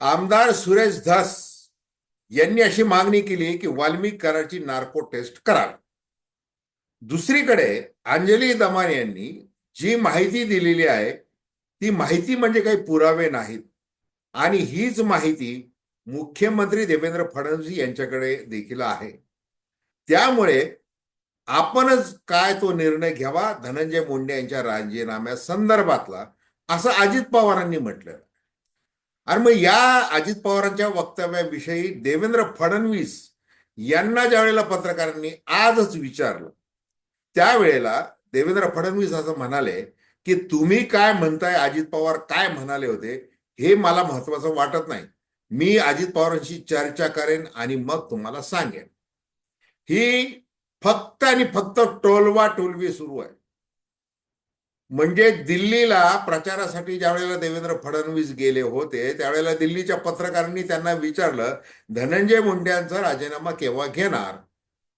आमदार सुरेश धस यांनी अशी मागणी केली की वाल्मिक कराची नार्को टेस्ट करावी. दुसरीकडे अंजली दमान यांनी जी माहिती दिलेली आहे ती माहिती म्हणजे काही पुरावे नाहीत. आणि हीच माहिती मुख्यमंत्री देवेंद्र फडणवीस यांच्याकडे देखील आहे. त्यामुळे आपणच काय तो निर्णय घ्यावा धनंजय मुंडे यांच्या राजीनाम्या संदर्भातला असं अजित पवारांनी म्हटलं. आणि मग या अजित पवारांच्या वक्तव्याविषयी देवेंद्र फडणवीस यांना ज्या वेळेला पत्रकारांनी आजच विचारलं त्यावेळेला देवेंद्र फडणवीस असं म्हणाले की तुम्ही काय म्हणताय? अजित पवार काय म्हणाले होते? हे मला महत्वाचं वाटत नाही. मी अजित पवारांशी चर्चा करेन आणि मग तुम्हाला सांगेन. ही फक्त आणि फक्त टोलवा टोलवी सुरू आहे. म्हणजे दिल्लीला प्रचारासाठी ज्या वेळेला देवेंद्र फडणवीस गेले होते त्यावेळेला दिल्लीच्या पत्रकारांनी त्यांना विचारलं धनंजय मुंडे यांचा राजीनामा केव्हा घेणार?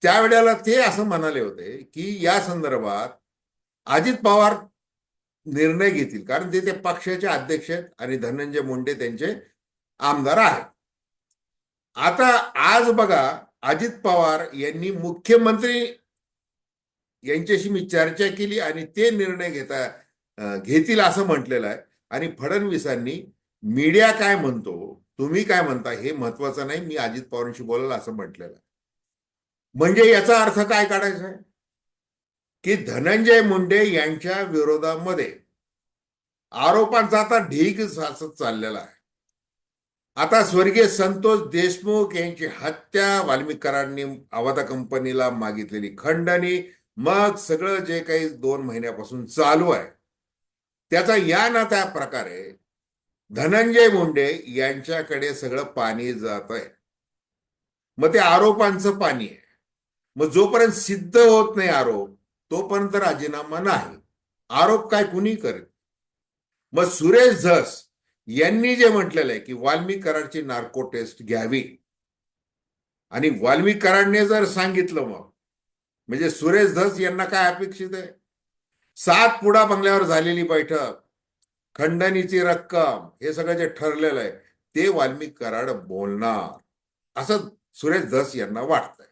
त्यावेळेला ते असं म्हणाले होते की या संदर्भात अजित पवार निर्णय घेतील कारण ते ते पक्षाचे अध्यक्ष आहेत आणि धनंजय मुंडे त्यांचे आमदार आहेत. आता आज बघा अजित पवार यांनी मुख्यमंत्री यांच्याशी मी चर्चा केली आणि ते निर्णय घेता घेतील असं म्हटलेलं आहे. आणि फडणवीसांनी मीडिया काय म्हणतो? तुम्ही काय म्हणता? हे महत्वाचं नाही. मी अजित पवारांशी बोलायला असं म्हटलेलं आहे. म्हणजे याचा अर्थ काय काढायचा आहे? की धनंजय मुंडे यांच्या विरोधामध्ये आरोपांचा आता ढीग साचत चाललेला आहे. आता स्वर्गीय संतोष देशमुख यांची हत्या वाल्मिकरांनी आवादा कंपनीला मागितलेली खंडणी मग सगळं जे काही दोन महिन्यापासून चालू आहे त्याचा या ना त्या प्रकारे धनंजय मुंडे यांच्याकडे सगळं पाणी जात आहे मग ते आरोपांचं पाणी आहे. मग जोपर्यंत सिद्ध होत नाही आरोप तोपर्यंत राजीनामा नाही. आरोप काय कुणी करेल? मग सुरेश झस यांनी जे म्हटलेलं आहे की वाल्मीकरांची कराडची नार्को टेस्ट घ्यावी. आणि वाल्मीकरांनी कराडने जर सांगितलं मग म्हणजे सुरेश धस यांना काय अपेक्षित आहे? सात पुडा बंगल्यावर झालेली बैठक खंडणीची रक्कम हे सगळं जे ठरलेलं आहे ते वाल्मिक कराड बोलणार. असं सुरेश धस यांना वाटतंय.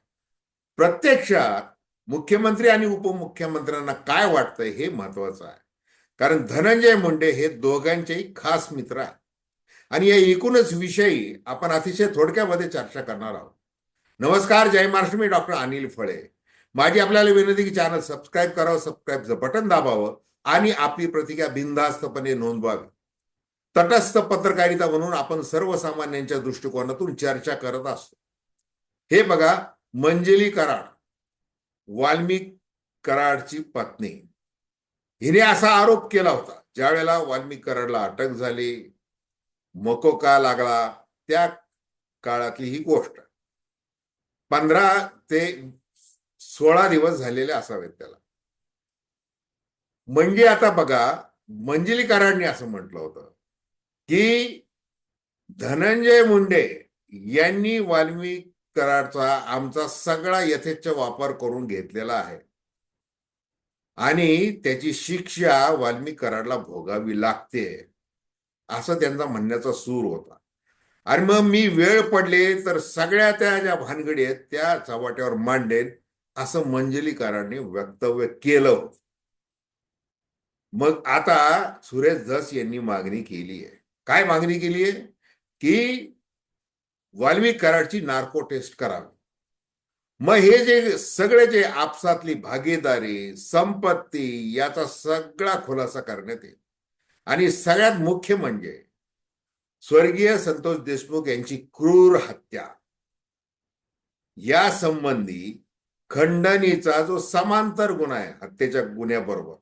प्रत्यक्षात मुख्यमंत्री आणि उपमुख्यमंत्र्यांना काय वाटतंय हे महत्वाचं आहे. कारण धनंजय मुंडे हे दोघांचेही खास मित्र आहेत. आणि या एकूणच विषयी आपण अतिशय थोडक्यामध्ये चर्चा करणार आहोत. नमस्कार जय महाराष्ट्र मी डॉक्टर अनिल फळे. माझी आपल्याला विनंती की चॅनल सबस्क्राईब करावं सबस्क्राईबचं बटन दाबावं आणि आपली प्रतिक्रिया बिनधास्तपणे नोंदवावी. तटस्थ पत्रकारिता म्हणून आपण सर्वसामान्यांच्या दृष्टिकोनातून चर्चा करत असतो. हे बघा मंजली कराड वाल्मिक कराडची पत्नी. हिने असा आरोप केला होता ज्या वेळेला वाल्मिक कराडला अटक झाली मकोका लागला त्या काळातली ही गोष्ट. पंधरा ते सोळा दिवस झालेले असावेत त्याला. म्हणजे आता बघा मंजिली असं म्हटलं होतं की धनंजय मुंडे यांनी वाल्मिक करारचा आमचा सगळा यथेच्छ वापर करून घेतलेला आहे. आणि त्याची शिक्षा वाल्मिक कराडला भोगावी लागते असं त्यांचा म्हणण्याचा सूर होता. आणि मग मी वेळ पडले तर सगळ्या त्या ज्या भानगडी आहेत त्या चव्हाट्यावर मांडेन असं मंजलीकारांनी वक्तव्य केलं. मग आता सुरेश जस यांनी मागणी केली आहे. काय मागणी केली आहे? की वाल्मिक कराडची नार्को टेस्ट करावी. मग हे जे सगळे जे आपसातली भागीदारी संपत्ती याचा सगळा खुलासा करण्यात येईल. आणि सगळ्यात मुख्य म्हणजे स्वर्गीय संतोष देशमुख यांची क्रूर हत्या. या संबंधी खंडणीचा जो समांतर गुन्हा आहे हत्येच्या गुन्ह्याबरोबर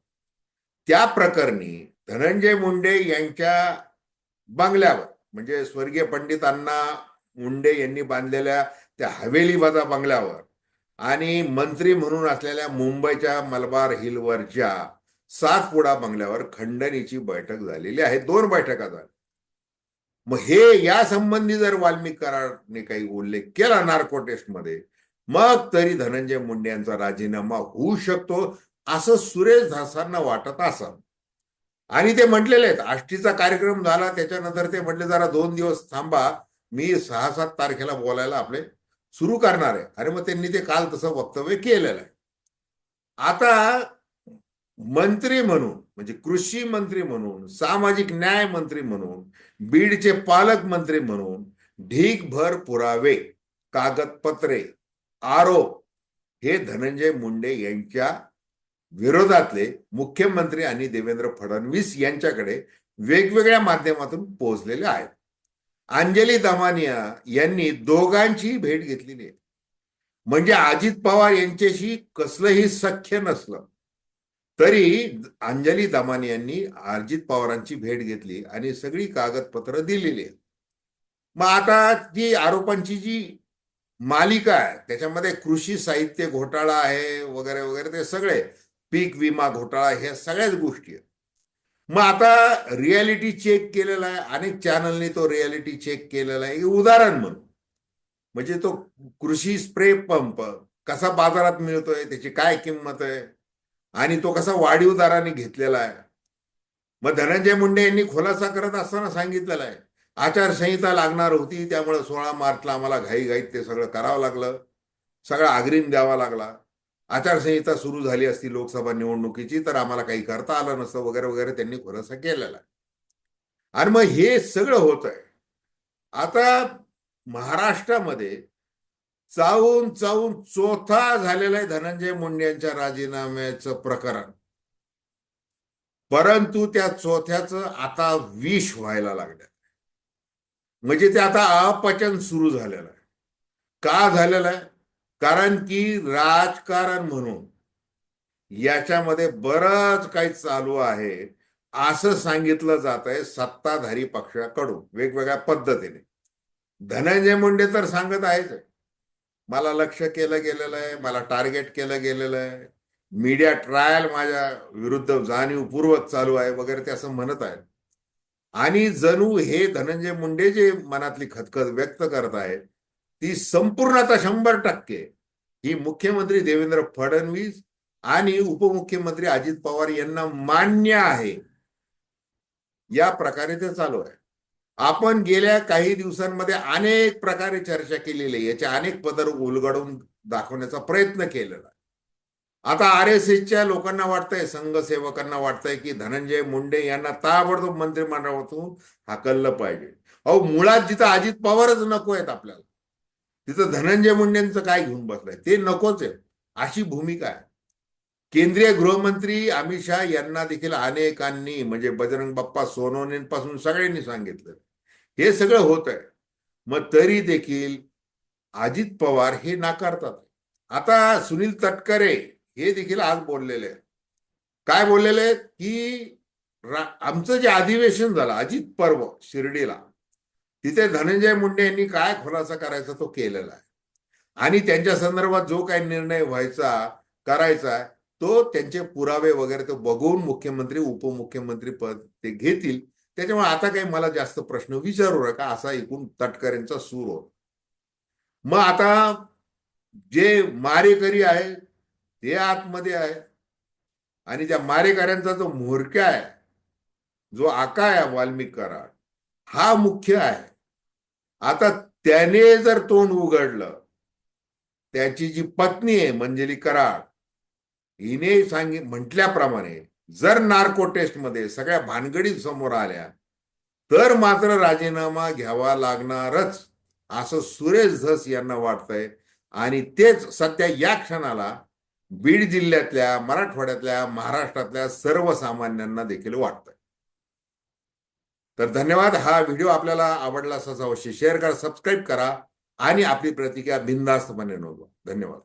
त्या प्रकरणी धनंजय मुंडे यांच्या बंगल्यावर म्हणजे स्वर्गीय पंडित अण्णा मुंडे यांनी बांधलेल्या त्या हवेलीबाजा बंगल्यावर आणि मंत्री म्हणून असलेल्या मुंबईच्या मलबार हिलवरच्या सातपुडा बंगल्यावर खंडणीची बैठक झालेली आहे. दोन बैठका झाल्या. मग हे या संबंधी जर वाल्मिक करारने काही उल्लेख केला नार्को टेस्टमध्ये मग तरी धनंजय मुंडे यांचा राजीनामा होऊ शकतो असं सुरेश धासांना वाटत असं आणि ते म्हटलेले आहेत आष्टीचा कार्यक्रम झाला त्याच्यानंतर ते म्हटले जरा दोन दिवस थांबा मी सहा सात तारखेला बोलायला आपले सुरू करणार आहे. अरे मग त्यांनी ते काल तसं वक्तव्य केलेलं आहे. आता मंत्री म्हणून म्हणजे कृषी मंत्री म्हणून सामाजिक न्याय मंत्री म्हणून बीडचे पालकमंत्री म्हणून ढीकभर पुरावे कागदपत्रे आरोप हे धनंजय मुंडे यांच्या विरोधातले मुख्यमंत्री आणि देवेंद्र फडणवीस यांच्याकडे वेगवेगळ्या माध्यमातून पोहोचलेले आहेत. अंजली दमानिया यांनी दोघांची भेट घेतलेली आहे म्हणजे अजित पवार यांच्याशी कसलंही सख्य नसलं. तरी अंजली दमानी यांनी अजित पवारांची भेट घेतली आणि सगळी कागदपत्र दिलेली आहेत. मग आता जी आरोपांची जी मालिका आहे. त्याच्यामध्ये कृषी साहित्य घोटाळा आहे वगैरे वगैरे ते सगळे. पीक विमा घोटाळा ह्या सगळ्याच गोष्टी आहेत. मग आता रियालिटी चेक केलेला आहे अनेक चॅनलने तो रियालिटी चेक केलेला आहे. उदाहरण म्हणून. म्हणजे तो कृषी स्प्रे पंप कसा बाजारात मिळतोय त्याची काय किंमत आहे? आणि तो कसा वाढीव दराने घेतलेला आहे? मग धनंजय मुंडे यांनी खुलासा करत असताना सांगितलेला आहे. आचारसंहिता लागणार होती त्यामुळे सोळा मार्चला आम्हाला घाईघाईत ते सगळं करावं लागलं. सगळा आग्रीम द्यावा लागला. आचारसंहिता सुरू झाली असती लोकसभा निवडणुकीची तर आम्हाला काही करता आलं नसतं वगैरे वगैरे त्यांनी खुलासा केलेला. आणि मग हे सगळं होत आहे आता महाराष्ट्रामध्ये चावून चावून चौथा झालेला आहे धनंजय मुंडे यांच्या राजीनाम्याचं प्रकरण. परंतु त्या चौथ्याचं आता विष व्हायला लागलं म्हणजे ते आता अपचन सुरू झालेलं आहे. का झालेलं आहे? कारण की राजकारण म्हणून याच्यामध्ये बरंच काही चालू आहे. असं सांगितलं जात आहे सत्ताधारी पक्षाकडून वेगवेगळ्या पद्धतीने. धनंजय मुंडे तर सांगत आहेच. मला लक्ष केलं गेलेलं आहे मला टार्गेट केलं गेलेलं आहे. मीडिया ट्रायल माझ्या विरुद्ध जाणीवपूर्वक चालू आहे वगैरे ते असं म्हणत आहेत. आणि जणू हे धनंजय मुंडे जे मनातली खतखत व्यक्त करत आहेत ती संपूर्ण आता शंभर टक्के. ही मुख्यमंत्री देवेंद्र फडणवीस आणि उपमुख्यमंत्री अजित पवार यांना मान्य आहे. या प्रकारे ते चालू आहे. आपण गेल्या काही दिवसांमध्ये अनेक प्रकारे चर्चा केलेली आहे. याचे अनेक पदर उलगडून दाखवण्याचा प्रयत्न केलेला आता आर एस एसच्या लोकांना वाटतंय संघसेवकांना वाटतंय की धनंजय मुंडे यांना ताबडतोब मंत्रिमंडळातून हाकललं पाहिजे. अहो मुळात जिथं अजित पवारच नको आहेत आपल्याला तिथं धनंजय मुंडेंचं काय घेऊन बसलंय? ते नकोच आहे अशी भूमिका आहे. केंद्रीय गृहमंत्री अमित शहा यांना देखील अनेकांनी म्हणजे बजरंग बाप्पा सोनवणेंपासून सगळ्यांनी सांगितलं. हे सगळं होत आहे मग तरी देखील अजित पवार हे नाकारतात. आता सुनील तटकरे हे देखील आज बोललेले काय बोललेले की आमचं जे अधिवेशन झालं अजित पर्व शिर्डीला तिथे धनंजय मुंडे यांनी काय खुलासा करायचा तो केलेला आहे. आणि त्यांच्या संदर्भात जो काही निर्णय व्हायचा करायचा तो त्यांचे पुरावे वगैरे तो बघून मुख्यमंत्री उपमुख्यमंत्री पद ते घेतील. त्याच्यामुळे आता काही मला जास्त प्रश्न विचारू नका असा एकूण तटकऱ्यांचा सूर हो मग आता जे मारेकरी आहे ते आतमध्ये आहे. आणि त्या मारेकऱ्यांचा जो म्होरक्या आहे जो आका आहे वाल्मिक कराड हा मुख्य आहे. आता त्याने जर तोंड उघडलं त्याची जी पत्नी आहे मंजली कराड हिने सांगित म्हटल्याप्रमाणे जर नार्को टेस्टमध्ये सगळ्या भानगडी समोर आल्या तर मात्र राजीनामा घ्यावा लागणारच असं सुरेश धस यांना वाटतंय. आणि तेच सध्या या क्षणाला बीड जिल्ह्यातल्या मराठवाड्यातल्या महाराष्ट्रातल्या सर्वसामान्यांना देखील वाटतंय. तर धन्यवाद. हा व्हिडिओ आपल्याला आवडला असा अवश्य शेअर करा सबस्क्राईब करा आणि आपली प्रतिक्रिया बिनधास्तपणे नोंदवा. धन्यवाद.